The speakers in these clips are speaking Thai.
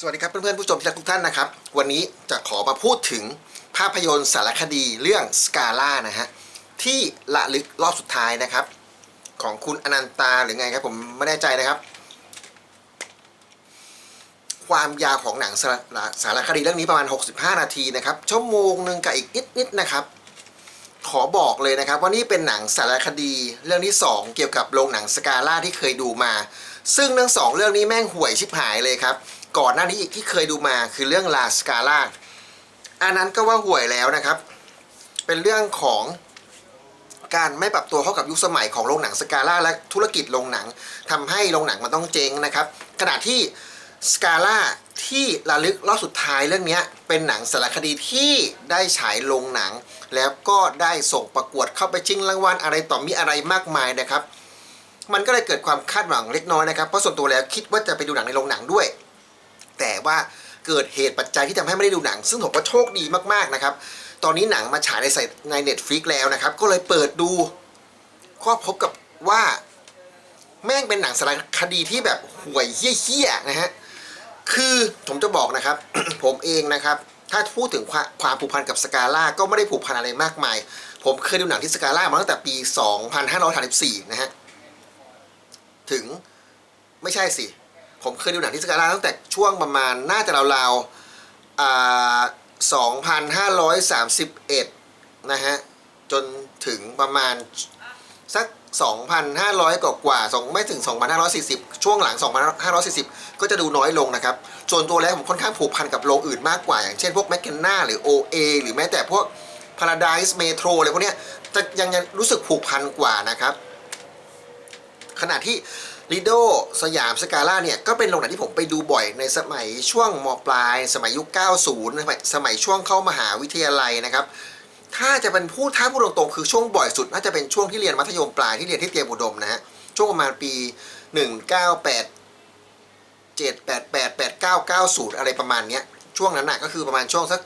สวัสดีครับเพื่อนๆผู้ชมที่รักทุกท่านนะครับ วันนี้จะขอมาพูดถึงภาพยนตร์สารคดีเรื่องสกาล่านะฮะที่ละลึกรอบสุดท้ายนะครับ ของคุณอนันตาหรือไงครับผมไม่แน่ใจนะครับ ความยาวของหนังสารสารคดีเรื่องนี้ประมาณ 65 นาทีนะครับชั่วโมงหนึ่งกับอีกนิดๆนะครับ ขอบอกเลยนะครับว่านี่เป็นหนังสารคดีเรื่องที่ 2 เกี่ยวกับโรงหนังสกาล่าที่เคยดูมา ซึ่งทั้งสองเรื่องนี้แม่งห่วยชิบหายเลยครับ ก่อนหน้านี้อีกที่เคยดูมาคือเรื่องลาสกาล่าอันนั้นก็ว่าห่วยแล้วนะครับ เป็นเรื่องของการไม่ปรับตัวเข้ากับยุคสมัยของโรงหนังสกาล่าและธุรกิจโรงหนังทำให้โรงหนังมันต้องเจ๊งนะครับ ขณะที่สกาล่าที่ระลึกรอบสุดท้ายเรื่องนี้เป็นหนังสารคดีที่ได้ฉายโรงหนัง แล้วก็ได้ส่งประกวดเข้าไปชิงรางวัลอะไรต่อมีอะไรมากมายนะครับ มันก็เลยเกิดความคาดหวังเล็กน้อยนะครับเพราะส่วนตัวแล้วคิดว่าจะไปดูหนังในโรงหนังด้วย ว่าเกิดเหตุปัจจัยที่ทำให้ไม่ได้ดูหนัง ซึ่งผมก็โชคดีมากๆนะครับ ตอนนี้หนังมาฉายในในเน็ตฟลิกแล้วนะครับ ก็เลยเปิดดูก็พบกับว่าแม่งเป็นหนังสารคดีที่แบบห่วยเฮี้ยๆนะฮะคือผมจะบอกนะครับ ผมเองนะครับ ถ้าพูดถึงความความผูกพันกับสกาล่าก็ไม่ได้ผูกพันอะไรมากมาย ผมเคยดูหนังที่สกาล่ามาตั้งแต่ปี 2534 นะฮะ ถึงไม่ใช่สิ ผมเคยดูหนังที่สกาล่าตั้งแต่ช่วงประมาณน่าจะราวๆอ่า2,531นะฮะ จนถึงประมาณสัก 2,500 กว่ากว่าสองไม่ถึง 2,540 ช่วงหลัง 2,540 ก็จะดูน้อยลงนะครับ ส่วนตัวแล้วผมค่อนข้างผูกพันกับโรงอื่นมากกว่า อย่างเช่นพวกแมคเคนนาหรือ OA หรือแม้แต่พวก Paradise Metro อะไรพวกเนี้ยจะยังยังรู้สึกผูกพันกว่านะครับ ขณะที่ ลีโดสยามสกาล่าเนี่ย ก็เป็นโรงหนังที่ผมไปดูบ่อยในสมัยช่วงมปลาย สมัยยุค 90 สมัยสมัยช่วงเข้ามหาวิทยาลัยนะครับ ถ้าจะเป็นพูดถ้าพูดตรงๆ คือช่วงบ่อยสุด น่าจะเป็นช่วงที่เรียนมัธยมปลายที่เรียนที่เตรียมอุดมนะฮะ ช่วงประมาณปี 1987 88 89 90 อะไรประมาณเนี้ย ช่วงนั้นน่ะก็คือประมาณช่วงสัก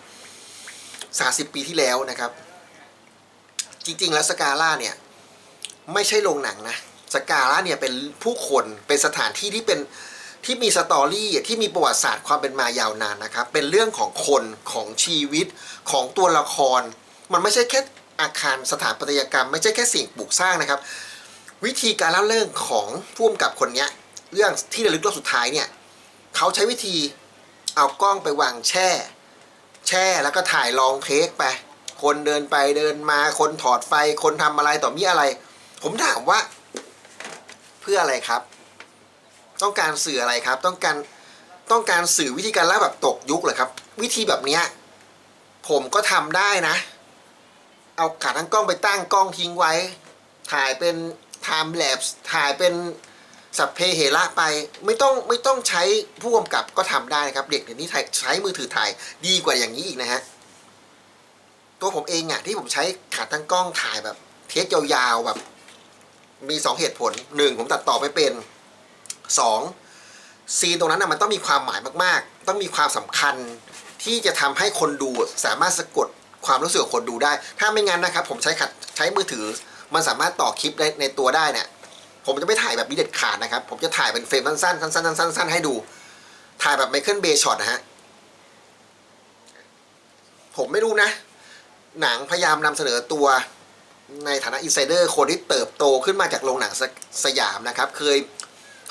30 ปีที่แล้วนะครับ จริงๆ แล้วสกาล่าเนี่ย ไม่ใช่โรงหนังนะ สกาล่าเนี่ยเป็นผู้คนเป็นสถานที่ที่เป็นที่มีสตอรี่ที่มีประวัติศาสตร์ความเป็นมายาวนานนะครับ เป็นเรื่องของคนของชีวิตของตัวละคร มันไม่ใช่แค่อาคารสถาปัตยกรรม ไม่ใช่แค่สิ่งปลูกสร้างนะครับ วิธีการเล่าเรื่องของผู้กำกับคนเนี้ยเรื่องที่ระลึกรอบสุดท้ายเนี่ยเขาใช้วิธีเอากล้องไปวางแช่ แช่แล้วก็ถ่ายลองเทคไป คนเดินไปเดินมาคนถอดไฟคนทำอะไรต่อมีอะไร ผมถามว่า เพื่ออะไรครับ ต้องการสื่ออะไรครับ ต้องการต้องการสื่อวิธีการเล่าแบบตกยุคเหรอครับ วิธีแบบเนี้ยผมก็ทำได้นะ เอาขาตั้งกล้องไปตั้งกล้องทิ้งไว้ ถ่ายเป็นไทม์แลปถ่ายเป็นสัพเพเหระไปไม่ต้องไม่ต้องใช้ผู้กำกับก็ทำได้นะครับ เด็กเดี๋ยวนี้ใช้มือถือถ่ายดีกว่าอย่างนี้อีกนะฮะตัวผมเองอะที่ผมใช้ขาตั้งกล้องถ่ายแบบ เทคยาวๆแบบ มีสองเหตุผลหนึ่งผมตัดต่อไม่เป็นสองซีนตรงนั้นนะมันต้องมีความหมายมากๆ ต้องมีความสำคัญที่จะทำให้คนดูสามารถสะกดความรู้สึกของคนดูได้ ถ้าไม่งั้นนะครับ ผมใช้ขัดใช้มือถือ มันสามารถต่อคลิปได้ในตัวได้เนี่ยผมจะไม่ถ่ายแบบนี้เด็ดขาดนะครับ ผมจะถ่ายเป็นเฟรมสั้นๆสั้นๆสั้นๆสั้นๆให้ดู ถ่ายแบบไมเคิลเบย์ช็อตนะฮะผมไม่รู้นะ หนังพยายามนำเสนอตัว ในฐานะอินไซเดอร์คนที่เติบโตขึ้นมาจากโรงหนังสสยามนะครับ เคย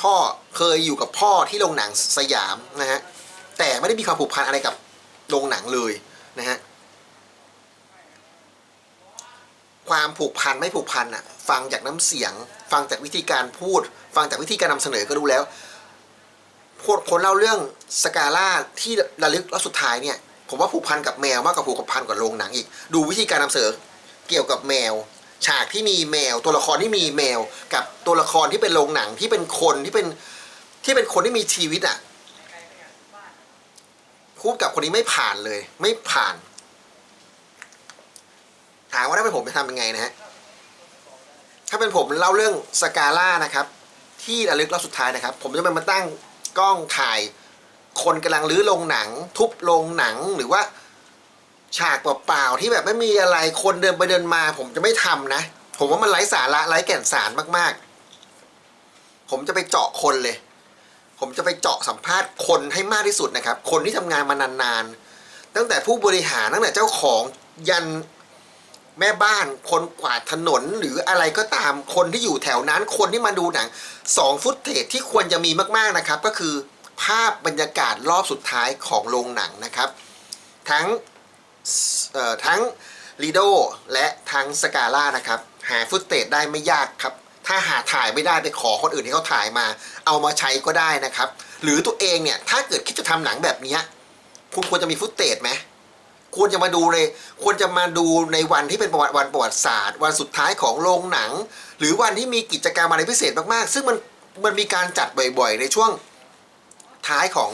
พ่อเคยอยู่กับพ่อที่โรงหนังสยามนะฮะแต่ไม่ได้มีความผูกพันอะไรกับโรงหนังเลยนะฮะความผูกพันไม่ผูกพันอะฟังจากน้ำเสียง ฟังจากวิธีการพูด ฟังจากวิธีการนำเสนอก็รู้แล้วคนคนเล่าเรื่องสกาล่าที่ระลึกแล้วสุดท้ายเนี่ย ผมว่าผูกพันกับแมวมากกว่าผูกพันกับโรงหนังอีก ดูวิธีการนำเสนอ เกี่ยวกับแมว ฉากที่มีแมว ตัวละครที่มีแมว กับตัวละครที่เป็นโรงหนังที่เป็นคนที่เป็นที่เป็นคนที่มีชีวิตอะคู่กับคนนี้ไม่ผ่านเลย ไม่ผ่าน ถามว่าถ้าเป็นผมจะทำยังไงนะฮะถ้าเป็นผมเล่าเรื่องสกาล่านะครับ ที่ระลึกรอบสุดท้ายนะครับ ผมจะไปมาตั้งกล้องถ่าย คนกำลังรื้อโรงหนัง ทุบโรงหนังหรือว่า ฉากเปล่าๆที่แบบไม่มีอะไรคนเดินไปเดินมา ผมจะไม่ทำนะ ผมว่ามันไร้สาระไร้แก่นสารมากๆ ผมจะไปเจาะคนเลย ผมจะไปเจาะสัมภาษณ์คนให้มากที่สุดนะครับ คนที่ทำงานมานานๆ ตั้งแต่ผู้บริหารตั้งแต่เจ้าของยันแม่บ้านคนกวาดถนนหรืออะไรก็ตามคนที่อยู่แถวนั้น คนที่มาดูหนังสองฟุตเทจที่ควรจะมีมากๆนะครับ ก็คือภาพบรรยากาศรอบสุดท้ายของโรงหนังนะครับ ทั้ง ทั้งลีโดและทั้งสกาล่านะครับ หาฟุตเตจได้ไม่ยากครับ ถ้าหาถ่ายไม่ได้ไปขอคนอื่นที่เขาถ่ายมา เอามาใช้ก็ได้นะครับ หรือตัวเองเนี่ย ถ้าเกิดคิดจะทำหนังแบบนี้ คุณควรจะมีฟุตเตจไหมควรจะมาดูเลย ควรจะมาดูในวันที่เป็นประวัติวันประวัติศาสตร์ วันสุดท้ายของโรงหนัง หรือวันที่มีกิจกรรมอะไรพิเศษมากๆ ซึ่งมันมันมีการจัดบ่อยๆ ในช่วงท้ายของ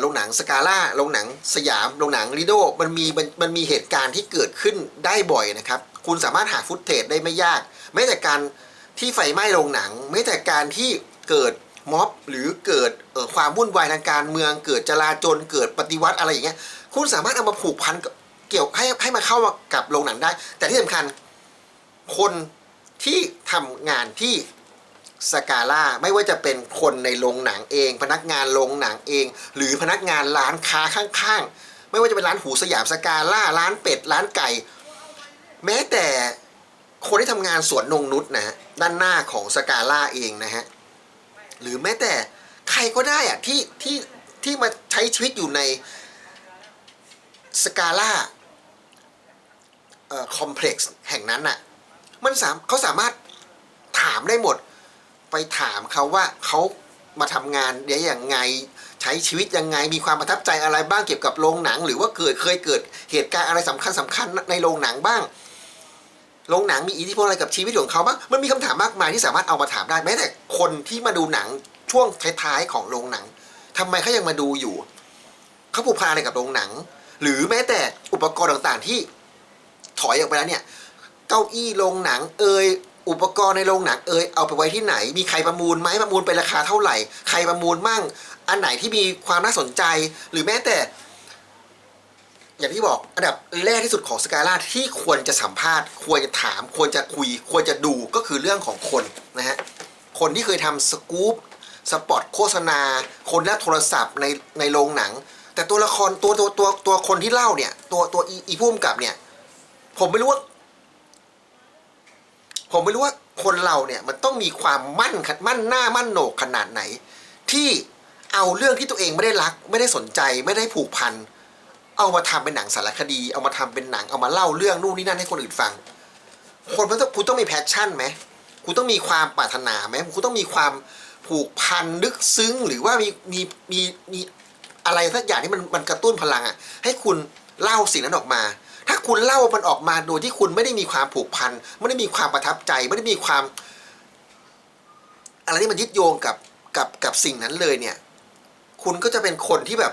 โรงหนังสกาล่าโรงหนังสยามโรงหนังลิโดมันมีมันมีเหตุการณ์ที่เกิดขึ้นได้บ่อยนะครับ คุณสามารถหาฟุตเทจได้ไม่ยากแม้แต่การที่ไฟไหม้โรงหนังแม้แต่การที่เกิดม็อบหรือเกิดความวุ่นวายทางการเมือง เกิดจลาจลเกิดปฏิวัติอะไรอย่างเงี้ยคุณสามารถเอามาผูกพันเกี่ยวให้ให้มาเข้ามากับโรงหนังได้ แต่ที่สำคัญคนที่ทำงานที่ สกาล่าไม่ว่าจะเป็นคนในโรงหนังเอง พนักงานโรงหนังเอง หรือพนักงานร้านค้าข้างๆ ไม่ว่าจะเป็นร้านหูสยามสกาล่าร้านเป็ด ร้านไก่ แม้แต่คนที่ทำงานสวนนงนุษนะฮะด้านหน้าของสกาล่าเองนะฮะหรือแม้แต่ใครก็ได้อะที่ที่ที่มาใช้ชีวิตอยู่ในสกาล่าคอมเพล็กซ์แห่งนั้นน่ะ มันสามเขาสามารถถามได้หมด ไปถามเขาว่าเขามาทำงานได้อย่างไง ใช้ชีวิตยังไงมีความประทับใจอะไรบ้างเกี่ยวกับโรงหนัง หรือว่าเกิดเคยเกิดเหตุการณ์อะไรสำคัญสำคัญในโรงหนังบ้างโรงหนังมีอิทธิพลอะไรกับชีวิตของเขาบ้างมันมีคำถามมากมายที่สามารถเอามาถามได้แม้แต่คนที่มาดูหนังช่วงท้ายๆของโรงหนังทำไมเขายังมาดูอยู่เขาผูกพันอะไรกับโรงหนัง หรือแม้แต่อุปกรณ์ต่างๆที่ถอยออกไปแล้วเนี่ย เก้าอี้โรงหนัง เอย อุปกรณ์ในโรงหนังเอยเอาไปไว้ที่ไหน มีใครประมูลไหมประมูลไปราคาเท่าไหร่ ใครประมูลมั่ง อันไหนที่มีความน่าสนใจ หรือแม้แต่ อย่างที่บอกอันดับแรกที่สุดของสกาล่าที่ควรจะสัมภาษณ์ ควรจะถาม ควรจะคุย ควรจะดูก็คือเรื่องของคนนะฮะคนที่เคยทำสกู๊ปสปอตโฆษณา คนและโทรศัพท์ในในโรงหนัง แต่ตัวละครตัวตัวตัวตัวคนที่เล่าเนี่ย ตัวตัวอีอีพุ่มกับเนี่ย ผมไม่รู้ว่า ผมไม่รู้ว่าคนเราเนี่ยมันต้องมีความมั่นขมั่นหน้ามั่นโหนกขนาดไหน ที่เอาเรื่องที่ตัวเองไม่ได้รัก ไม่ได้สนใจไม่ได้ผูกพันเอามาทำเป็นหนังสารคดี เอามาทำเป็นหนังเอามาเล่าเรื่องนู่นนี่นั่นให้คนอื่นฟัง คนมันต้องคุณต้องมีแพชชั่นไหมคุณต้องมีความปรารถนาไหมคุณต้องมีความผูกพันลึกซึ้งหรือว่ามีมีมีมีอะไรสักอย่างที่มันมันกระตุ้นพลังอะให้คุณเล่าสิ่งนั้นออกมา ถ้าคุณเล่ามันออกมาโดยที่คุณไม่ได้มีความผูกพันไม่ได้มีความประทับใจ ไม่ได้มีความ อะไรที่มันยึดโยงกับกับกับสิ่งนั้นเลยเนี่ย คุณก็จะเป็นคนที่แบบ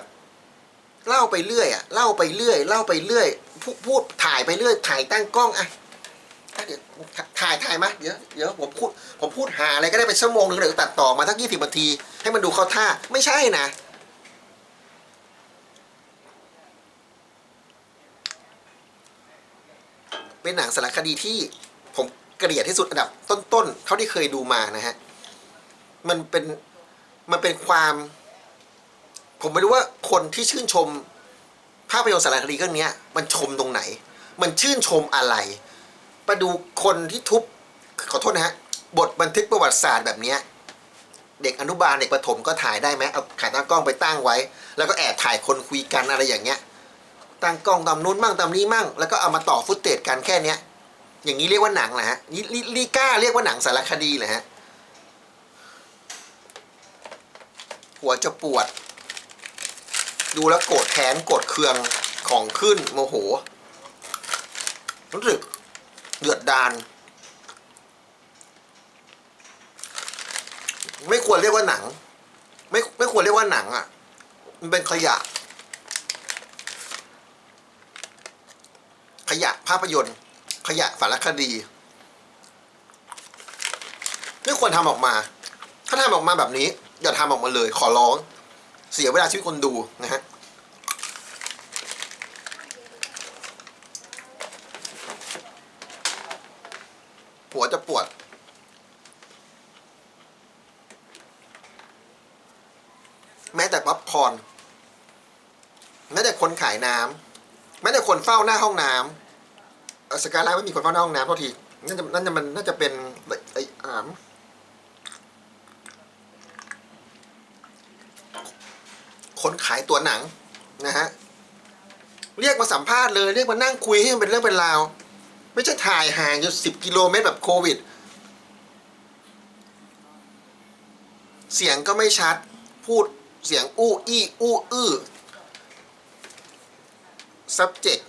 เล่าไปเรื่อยอะเล่าไปเรื่อย เล่าไปเรื่อยพูดพูดถ่ายไปเรื่อย ถ่ายตั้งกล้องอะเดี๋ยวถ่ายถ่ายมาเดี๋ยวเดี๋ยวผมพูดผมพูดหาอะไรก็ได้ไปชั่วโมงหนึ่งเดี๋ยวตัดต่อมาสักยี่สิบนาที ให้มันดูเข้าท่าไม่ใช่นะ เป็นหนังสารคดีที่ผมเกลียดที่สุดอันดับต้นๆ เท่าที่เคยดูมานะฮะ มันเป็นมันเป็นความ ผมไม่รู้ว่าคนที่ชื่นชม ภาพยนตร์สารคดีเรื่องนี้มันชมตรงไหน มันชื่นชมอะไรไปดูคนที่ทุบขอโทษนะฮะ บทบันทึกประวัติศาสตร์แบบนี้เด็กอนุบาลเด็กประถมก็ถ่ายได้ไหมเอาขาตั้งกล้องไปตั้งไว้ แล้วก็แอบถ่ายคนคุยกันอะไรอย่างเงี้ย ตั้งกล้องตามนู้นมั่งตามนี้มั่ง แล้วก็เอามาต่อฟุตเตจกันแค่เนี้ย อย่างนี้เรียกว่าหนังเหรอฮะนี่ลิลิก้าเรียกว่าหนังสารคดีเหรอฮะหัวจะปวด ดูแล้วโกรธแค้นโกรธเคืองของขึ้นโมโห รู้สึกเดือดดานไม่ควรเรียกว่าหนัง ไม่ไม่ควรเรียกว่าหนังอะ มันเป็นขยะ ขยะ ภาพยนตร์ ขยะสารคดีไม่ควรทำออกมา ถ้าทำออกมาแบบนี้ อย่าทำออกมาเลย ขอร้อง เสียเวลาชีวิตคนดูนะฮะหัวจะปวดแม้แต่ป๊อปคอนแม้แต่คนขายน้ำแม้แต่คนเฝ้าหน้าห้องน้ำ สกาล่าไม่มีคนเฝ้าหน้าห้องน้ำเท่าทีน่าจะน่าจะมันน่าจะเป็นไอ้อามคนขายตัวหนังนะฮะเรียกมาสัมภาษณ์เลยเรียกมานั่งคุยให้มันเป็นเรื่องเป็นราว ไม่ใช่ถ่ายห่างอยู่สิบกิโลเมตรแบบโควิด เสียงก็ไม่ชัด พูดเสียงอู้อี้อู้อื้อ subject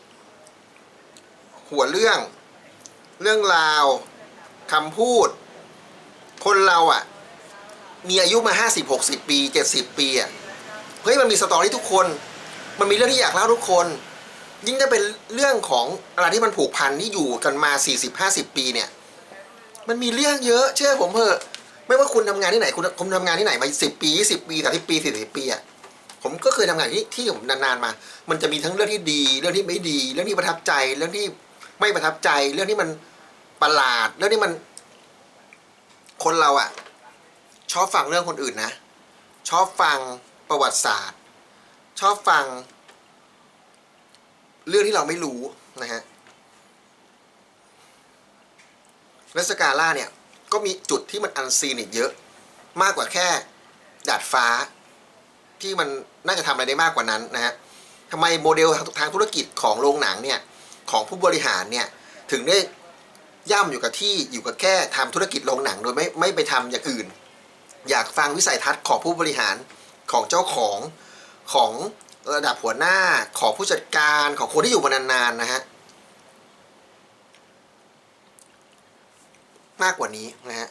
หัวเรื่อง เรื่องราวคำพูด คนเราอะ่ะ มีอายุมาห้าสิบหกสิบปีเจ็ดสิบปีอะ่ะเฮ้ยมันมีสตอรี่ทุกคน มันมีเรื่องที่อยากเล่าทุกคน ยิ่งถ้าเป็นเรื่องของอะไรที่มันผูกพันที่อยู่กันมา40-50ปีเนี่ย มันมีเรื่องเยอะเชื่อผมเถอะไม่ว่าคุณทำงานที่ไหน คุณคุณทำงานที่ไหนมา10ปี20ปี30ปี40ปีอะผมก็เคยทำงานที่ที่ผมนานๆมา มันจะมีทั้งเรื่องที่ดี เรื่องที่ไม่ดี เรื่องที่ประทับใจ เรื่องที่ ไม่ประทับใจเรื่องที่มันประหลาด เรื่องที่มัน คนเราอะชอบฟังเรื่องคนอื่นนะ ชอบฟังประวัติศาสตร์ ชอบฟัง เรื่องที่เราไม่รู้นะฮะและสกาล่าเนี่ย ก็มีจุดที่มันอันซีนอีกเยอะ มากกว่าแค่ดาดฟ้า ที่มันน่าจะทำอะไรได้มากกว่านั้นนะฮะทำไมโมเดลทางธุรกิจของโรงหนังเนี่ย ของผู้บริหารเนี่ยถึงได้ย่ำอยู่กับที่อยู่กับแค่ทำธุรกิจโรงหนังโดยไม่ไม่ไปทำอย่างอื่น อยากฟังวิสัยทัศน์ของผู้บริหารของเจ้าของของระดับหัวหน้าของผู้จัดการของคนที่อยู่มานานๆนะฮะมากกว่านี้นะฮะ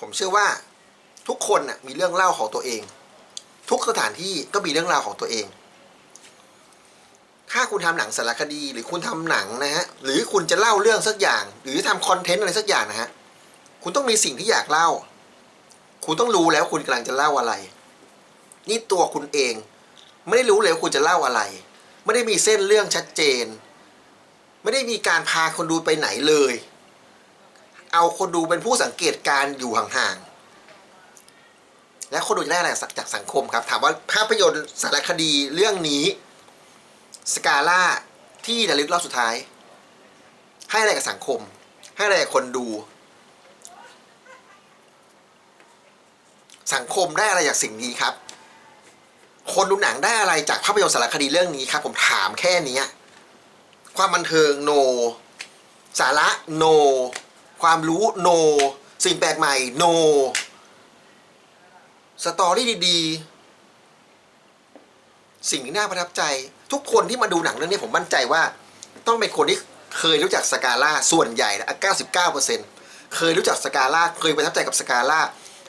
ผมเชื่อว่าทุกคนน่ะมีเรื่องเล่าของตัวเอง ทุกสถานที่ก็มีเรื่องราวของตัวเอง ถ้าคุณทำหนังสารคดี หรือคุณทำหนังนะฮะหรือคุณจะเล่าเรื่องสักอย่าง หรือทำคอนเทนต์อะไรสักอย่างนะฮะคุณต้องมีสิ่งที่อยากเล่า คุณต้องรู้แล้วคุณกำลังจะเล่าอะไร นี่ตัวคุณเอง ไม่ได้รู้เลยว่าคุณจะเล่าอะไร ไม่ได้มีเส้นเรื่องชัดเจน ไม่ได้มีการพาคนดูไปไหนเลย เอาคนดูเป็นผู้สังเกตการอยู่ห่างๆและคนดูจะได้อะไรจากสังคมครับ ถามว่าภาพยนตร์สารคดีเรื่องนี้ สกาล่าที่ระลึกรอบสุดท้าย ให้อะไรกับสังคม ให้อะไรกับคนดู สังคมได้อะไรจากสิ่งนี้ครับ คนดูหนังได้อะไรจากภาพยนตร์สารคดีเรื่องนี้ครับ ผมถามแค่นี้ความบันเทิงโน สาระโน ความรู้โน สิ่งแปลกใหม่โน สตอรี่ดีๆ สิ่งที่น่าประทับใจ ทุกคนที่มาดูหนังเรื่องนี้ผมมั่นใจว่า ต้องเป็นคนที่เคยรู้จักสกาล่าส่วนใหญ่นะ99%เคยรู้จักสกาล่าเคยประทับใจกับสกาล่า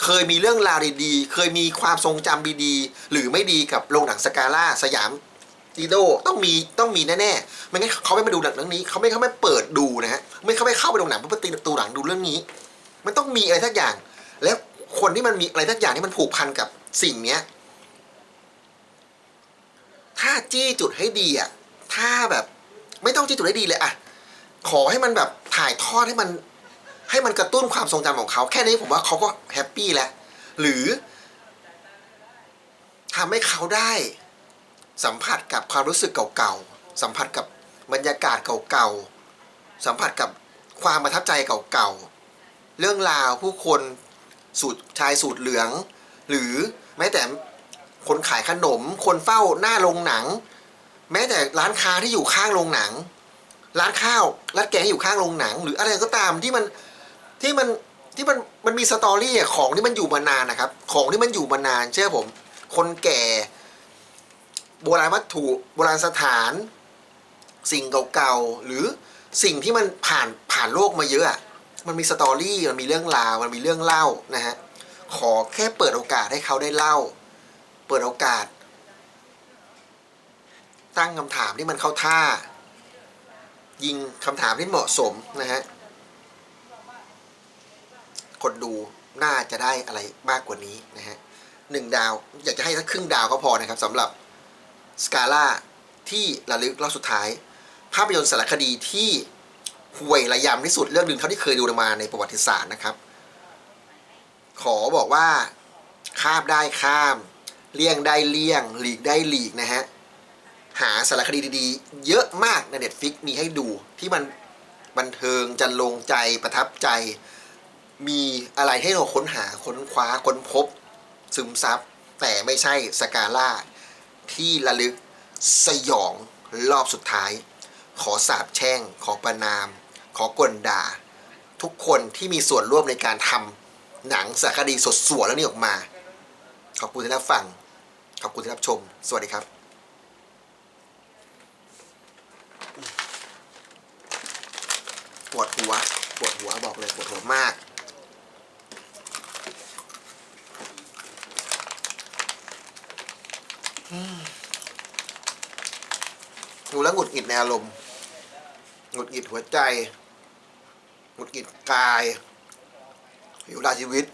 เคยมีเรื่องราวดีๆ เคยมีความทรงจำดีๆ หรือไม่ดีกับโรงหนังสกาล่าสยามจีโดต้องมีต้องมีแน่ๆ ไม่งั้นเขาไม่มาดูหนังเรื่องนี้ เขาไม่เขาไม่เปิดดูนะฮะ ไม่เขาไม่เข้าไปโรงหนังเพื่อตีประตูหลังดูเรื่องนี้ มันต้องมีอะไรทักอย่าง แล้วคนที่มันมีอะไรทักอย่างที่มันผูกพันกับสิ่งเนี้ย ถ้าจี้จุดให้ดีอะถ้าแบบ ไม่ต้องจี้จุดให้ดีเลยอะขอให้มันแบบถ่ายทอดให้มัน ให้มันกระตุ้นความทรงจำของเขาแค่นี้ผมว่าเขาก็แฮปปี้แล้วหรือทำให้เขาได้ สัมผัสกับความรู้สึกเก่าๆสัมผัสกับบรรยากาศเก่าๆสัมผัสกับความประทับใจเก่าๆเรื่องราวผู้คนสูตรชายสูตรเหลือง หรือแม้แต่ คนขายขนม คนเฝ้าหน้าโรงหนัง แม้แต่ร้านค้าที่อยู่ข้างโรงหนัง ร้านข้าวร้านแกงอยู่ข้างโรงหนัง หรืออะไรก็ตามที่มันที่มันที่มันมันมีสตอรี่ของที่มันอยู่มานานนะครับ ของที่มันอยู่มานาน เชื่อผม คนแก่ โบราณวัตถุโบราณสถาน สิ่งเก่าๆหรือสิ่งที่มันผ่านผ่านโลกมาเยอะมันมีสตอรี่มันมีเรื่องราวมันมีเรื่องเล่านะฮะขอแค่เปิดโอกาสให้เขาได้เล่า เปิดโอกาส ตั้งคำถามที่มันเข้าท่า ยิงคำถามที่เหมาะสมนะฮะคนดูน่าจะได้อะไรมากกว่านี้นะฮะหนึ่งดาว อยากจะให้สักครึ่งดาวก็พอนะครับสำหรับสกาล่าที่ระลึกรอบสุดท้าย ภาพยนตร์สารคดีที่ห่วยระยำที่สุดเรื่องหนึ่งเท่าที่เคยดูมาในประวัติศาสตร์นะครับ ขอบอกว่าข้ามได้ข้าม เลี่ยงได้เลี่ยงหลีกได้หลีกนะฮะ หาสารคดีดีๆ เยอะมากในเน็ตฟิกมีให้ดูที่มันบันเทิงจันลงใจประทับใจ มีอะไรให้เราค้นหาค้นคว้าค้นพบ ซึมซับ แต่ไม่ใช่สกาล่า ที่ระลึกสยองรอบสุดท้าย ขอสาบแช่ง ขอประนาม ขอกลด่า ทุกคนที่มีส่วนร่วมในการทำหนังสารคดีสดสวยแล้วนี่ออกมา ขอบคุณที่รับฟัง ขอบคุณที่รับชม สวัสดีครับปวดหัวปวดหัวบอกเลยปวดหัวมากดูแล้วหงุดหงิดในอารมณ์หงุดหงิดหัวใจหงุดหงิดกายหิวดาชีวิต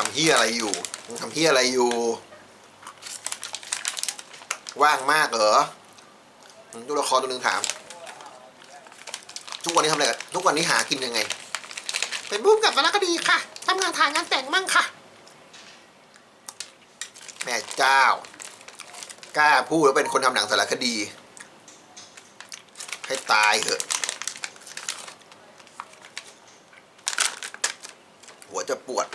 ทำเฮียอะไรอยู่มึงทำเฮียอะไรอยู่ ว่างมากเหรอตัวละครตัวหนึ่งถาม ทุกวันนี้ทำอะไรกันทุกวันนี้หากินยังไง เป็นบุ้มกับสารคดีค่ะทำงานถ่ายงานแต่งมั่งค่ะ แม่เจ้ากล้าพูดแล้วเป็นคนทำหนังสารคดี ให้ตายเถอะ หัวจะปวด